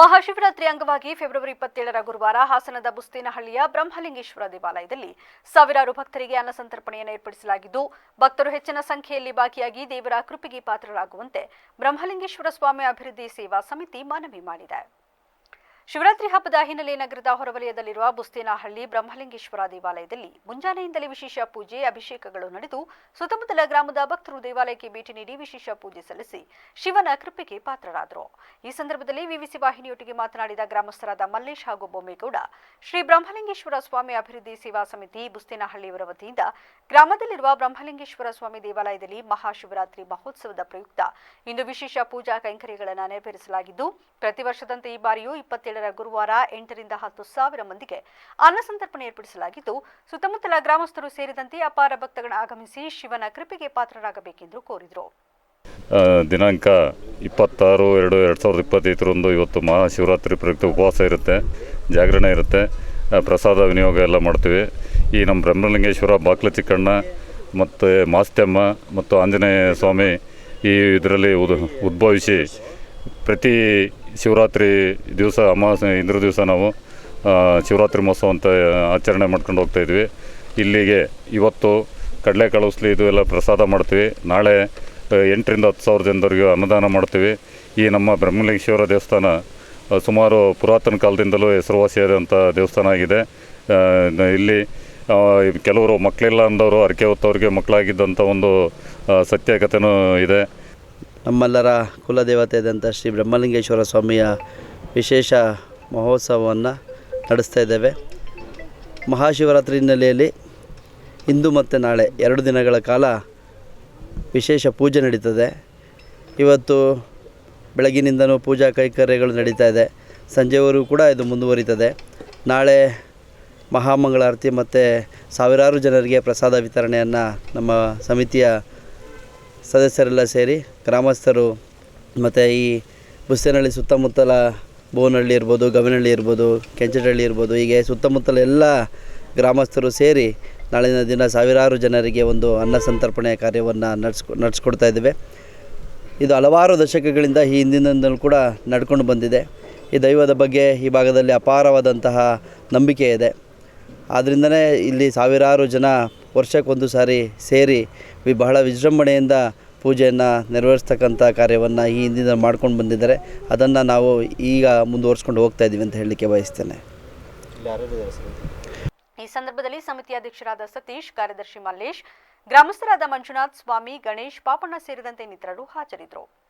ಮಹಾಶಿವರಾತ್ರಿ ಅಂಗವಾಗಿ ಫೆಬ್ರವರಿ ಇಪ್ಪತ್ತೇಳರ ಗುರುವಾರ ಹಾಸನದ ಬುಸ್ತೇನಹಳ್ಳಿಯ ಬ್ರಹ್ಮಲಿಂಗೇಶ್ವರ ದೇವಾಲಯದಲ್ಲಿ ಸಾವಿರಾರು ಭಕ್ತರಿಗೆ ಅನ್ನಸಂತರ್ಪಣೆಯನ್ನು ಏರ್ಪಡಿಸಲಾಗಿದ್ದು, ಭಕ್ತರು ಹೆಚ್ಚಿನ ಸಂಖ್ಯೆಯಲ್ಲಿ ಭಾಗಿಯಾಗಿ ದೇವರ ಕೃಪೆಗೆ ಪಾತ್ರರಾಗುವಂತೆ ಬ್ರಹ್ಮಲಿಂಗೇಶ್ವರ ಸ್ವಾಮಿ ಅಭಿವೃದ್ಧಿ ಸೇವಾ ಸಮಿತಿ ಮನವಿ ಮಾಡಿದೆ. ಶಿವರಾತ್ರಿ ಹಬ್ಬದ ಹಿನ್ನೆಲೆ ನಗರದ ಹೊರವಲಯದಲ್ಲಿರುವ ಬುಸ್ತೇನಹಳ್ಳಿ ಬ್ರಹ್ಮಲಿಂಗೇಶ್ವರ ದೇವಾಲಯದಲ್ಲಿ ಮುಂಜಾನೆಯಿಂದಲೇ ವಿಶೇಷ ಪೂಜೆ, ಅಭಿಷೇಕಗಳು ನಡೆದು ಸುತ್ತಮುತ್ತಲ ಗ್ರಾಮದ ಭಕ್ತರು ದೇವಾಲಯಕ್ಕೆ ಭೇಟಿ ನೀಡಿ ವಿಶೇಷ ಪೂಜೆ ಸಲ್ಲಿಸಿ ಶಿವನ ಕೃಪೆಗೆ ಪಾತ್ರರಾದರು. ಈ ಸಂದರ್ಭದಲ್ಲಿ ವಿವಿಸಿ ವಾಹಿನಿಯೊಟ್ಟಿಗೆ ಮಾತನಾಡಿದ ಗ್ರಾಮಸ್ಥರಾದ ಮಲ್ಲೇಶ್ ಹಾಗೂ ಬೊಮ್ಮೇಗೌಡ, ಶ್ರೀ ಬ್ರಹ್ಮಲಿಂಗೇಶ್ವರ ಸ್ವಾಮಿ ಅಭಿವೃದ್ಧಿ ಸೇವಾ ಸಮಿತಿ ಬುಸ್ತೇನಹಳ್ಳಿಯವರ ವತಿಯಿಂದ ಗ್ರಾಮದಲ್ಲಿರುವ ಬ್ರಹ್ಮಲಿಂಗೇಶ್ವರ ಸ್ವಾಮಿ ದೇವಾಲಯದಲ್ಲಿ ಮಹಾಶಿವರಾತ್ರಿ ಮಹೋತ್ಸವದ ಪ್ರಯುಕ್ತ ಇಂದು ವಿಶೇಷ ಪೂಜಾ ಕೈಂಕರ್ಯಗಳನ್ನು ನೆರವೇರಿಸಲಾಗಿದ್ದು, ಪ್ರತಿ ವರ್ಷದಂತೆ ಈ ಬಾರಿಯೂ ಇಪ್ಪತ್ತೇಳರ ಗುರುವಾರ ಎಂಟರಿಂದ ಹತ್ತು ಸಾವಿರ ಮಂದಿಗೆ ಅನ್ನಸಂತರ್ಪಣೆ ಏರ್ಪಡಿಸಲಾಗಿದ್ದು, ಸುತ್ತಮುತ್ತಲ ಗ್ರಾಮಸ್ಥರು ಸೇರಿದಂತೆ ಅಪಾರ ಭಕ್ತಗಣ ಆಗಮಿಸಿ ಶಿವನ ಕೃಪೆಗೆ ಪಾತ್ರರಾಗಬೇಕೆಂದು ಕೋರಿದರು. ದಿನಾಂಕ ಇಪ್ಪತ್ತಾರು ಎರಡು ಎರಡು ಸಾವಿರದ ಇಪ್ಪತ್ತೈದರಂದು ಇವತ್ತು ಮಹಾಶಿವರಾತ್ರಿ ಪ್ರಯುಕ್ತ ಉಪವಾಸ ಇರುತ್ತೆ, ಜಾಗರಣೆ ಇರುತ್ತೆ. ಪ್ರಸಾದ, ವಿನಿಯೋಗ ಎಲ್ಲ ಮಾಡ್ತೀವಿ. ಈ ನಮ್ಮ ಬ್ರಹ್ಮಲಿಂಗೇಶ್ವರ ಬಾಕ್ಲ ಚಿಕ್ಕಣ್ಣ ಮತ್ತು ಮಾಸ್ತ್ಯಮ್ಮ ಮತ್ತು ಆಂಜನೇಯ ಸ್ವಾಮಿ ಈ ಇದರಲ್ಲಿ ಉದ್, ಉದ್ಭವಿಸಿ ಪ್ರತಿ ಶಿವರಾತ್ರಿ ದಿವಸ, ಅಮಾವಾಸ್ಯೆ ಇಂದ್ರ ದಿವಸ ನಾವು ಶಿವರಾತ್ರಿ ಮಹೋತ್ಸವ ಅಂತ ಆಚರಣೆ ಮಾಡ್ಕೊಂಡು ಹೋಗ್ತಾ ಇದ್ವಿ. ಇಲ್ಲಿಗೆ ಇವತ್ತು ಕಡಲೆ ಉಸ್ಲಿ ಇದು ಎಲ್ಲ ಪ್ರಸಾದ ಮಾಡ್ತೀವಿ. ನಾಳೆ ಎಂಟರಿಂದ ಹತ್ತು ಸಾವಿರ ಜನರಿಗೆ ಅನ್ನದಾನ ಮಾಡ್ತೀವಿ. ಈ ನಮ್ಮ ಬ್ರಹ್ಮಲಿಂಗೇಶ್ವರ ದೇವಸ್ಥಾನ ಸುಮಾರು ಪುರಾತನ ಕಾಲದಿಂದಲೂ ಹೆಸರುವಾಸಿಯಾದಂಥ ದೇವಸ್ಥಾನ ಆಗಿದೆ. ಇಲ್ಲಿ ಕೆಲವರು ಮಕ್ಕಳಿಲ್ಲ ಅಂದವರು, ಅರಕೆ ಹೊತ್ತವ್ರಿಗೆ ಮಕ್ಕಳಾಗಿದ್ದಂಥ ಒಂದು ಸತ್ಯಕತೆಯೂ ಇದೆ. ನಮ್ಮೆಲ್ಲರ ಕುಲದೇವತೆಯಾದಂಥ ಶ್ರೀ ಬ್ರಹ್ಮಲಿಂಗೇಶ್ವರ ಸ್ವಾಮಿಯ ವಿಶೇಷ ಮಹೋತ್ಸವವನ್ನು ನಡೆಸ್ತಾ ಇದ್ದೇವೆ. ಮಹಾಶಿವರಾತ್ರಿ ಹಿನ್ನೆಲೆಯಲ್ಲಿ ಇಂದು ಮತ್ತು ನಾಳೆ ಎರಡು ದಿನಗಳ ಕಾಲ ವಿಶೇಷ ಪೂಜೆ ನಡೀತದೆ. ಇವತ್ತು ಬೆಳಗಿನಿಂದನೂ ಪೂಜಾ ಕೈಕರ್ಯಗಳು ನಡೀತಾ ಇದೆ. ಸಂಜೆವರೆಗೂ ಕೂಡ ಇದು ಮುಂದುವರಿತದೆ. ನಾಳೆ ಮಹಾಮಂಗಳಾರತಿ ಮತ್ತು ಸಾವಿರಾರು ಜನರಿಗೆ ಪ್ರಸಾದ ವಿತರಣೆಯನ್ನು ನಮ್ಮ ಸಮಿತಿಯ ಸದಸ್ಯರೆಲ್ಲ ಸೇರಿ ಗ್ರಾಮಸ್ಥರು ಮತ್ತು ಈ ಬುಸ್ತೇನಹಳ್ಳಿ ಸುತ್ತಮುತ್ತಲ ಬೋನಹಳ್ಳಿ ಇರ್ಬೋದು, ಗವಿನಹಳ್ಳಿ ಇರ್ಬೋದು ಕೆಂಚಟಹಳ್ಳಿ ಇರ್ಬೋದು, ಹೀಗೆ ಸುತ್ತಮುತ್ತಲ ಎಲ್ಲ ಗ್ರಾಮಸ್ಥರು ಸೇರಿ ನಾಳಿನ ದಿನ ಸಾವಿರಾರು ಜನರಿಗೆ ಒಂದು ಅನ್ನ ಸಂತರ್ಪಣೆ ಕಾರ್ಯವನ್ನು ನಡೆಸ್ಕೊ, ನಡೆಸ್ಕೊಡ್ತಾ ಇದ್ದೇವೆ. ಇದು ಹಲವಾರು ದಶಕಗಳಿಂದ ಈ ಹಿಂದಿನಿಂದಲೂ ಕೂಡ ನಡ್ಕೊಂಡು ಬಂದಿದೆ. ಈ ದೈವದ ಬಗ್ಗೆ ಈ ಭಾಗದಲ್ಲಿ ಅಪಾರವಾದಂತಹ ನಂಬಿಕೆ ಇದೆ. ಆದ್ದರಿಂದನೇ ಇಲ್ಲಿ ಸಾವಿರಾರು ಜನ ವರ್ಷಕ್ಕೊಂದು ಸಾರಿ ಸೇರಿ ವಿ- ಬಹಳ ವಿಜೃಂಭಣೆಯಿಂದ ಪೂಜೆಯನ್ನು ನೆರವೇರಿಸ್ತಕ್ಕಂಥ ಕಾರ್ಯವನ್ನು ಈ ಹಿಂದಿನ ಮಾಡ್ಕೊಂಡು ಬಂದಿದ್ದಾರೆ. ಅದನ್ನು ನಾವು ಈಗ ಮುಂದುವರಿಸ್ಕೊಂಡು ಹೋಗ್ತಾ ಇದ್ದೀವಿ ಅಂತ ಹೇಳಲಿಕ್ಕೆ ಬಯಸ್ತೇನೆ. ಈ ಸಂದರ್ಭದಲ್ಲಿ ಸಮಿತಿ ಅಧ್ಯಕ್ಷರಾದ ಸತೀಶ್, ಕಾರ್ಯದರ್ಶಿ ಮಲ್ಲೇಶ್, ಗ್ರಾಮಸ್ಥರಾದ ಮಂಜುನಾಥ್ ಸ್ವಾಮಿ, ಗಣೇಶ್, ಪಾಪಣ್ಣ ಸೇರಿದಂತೆ ಇನ್ನಿತರರು ಹಾಜರಿದ್ದರು.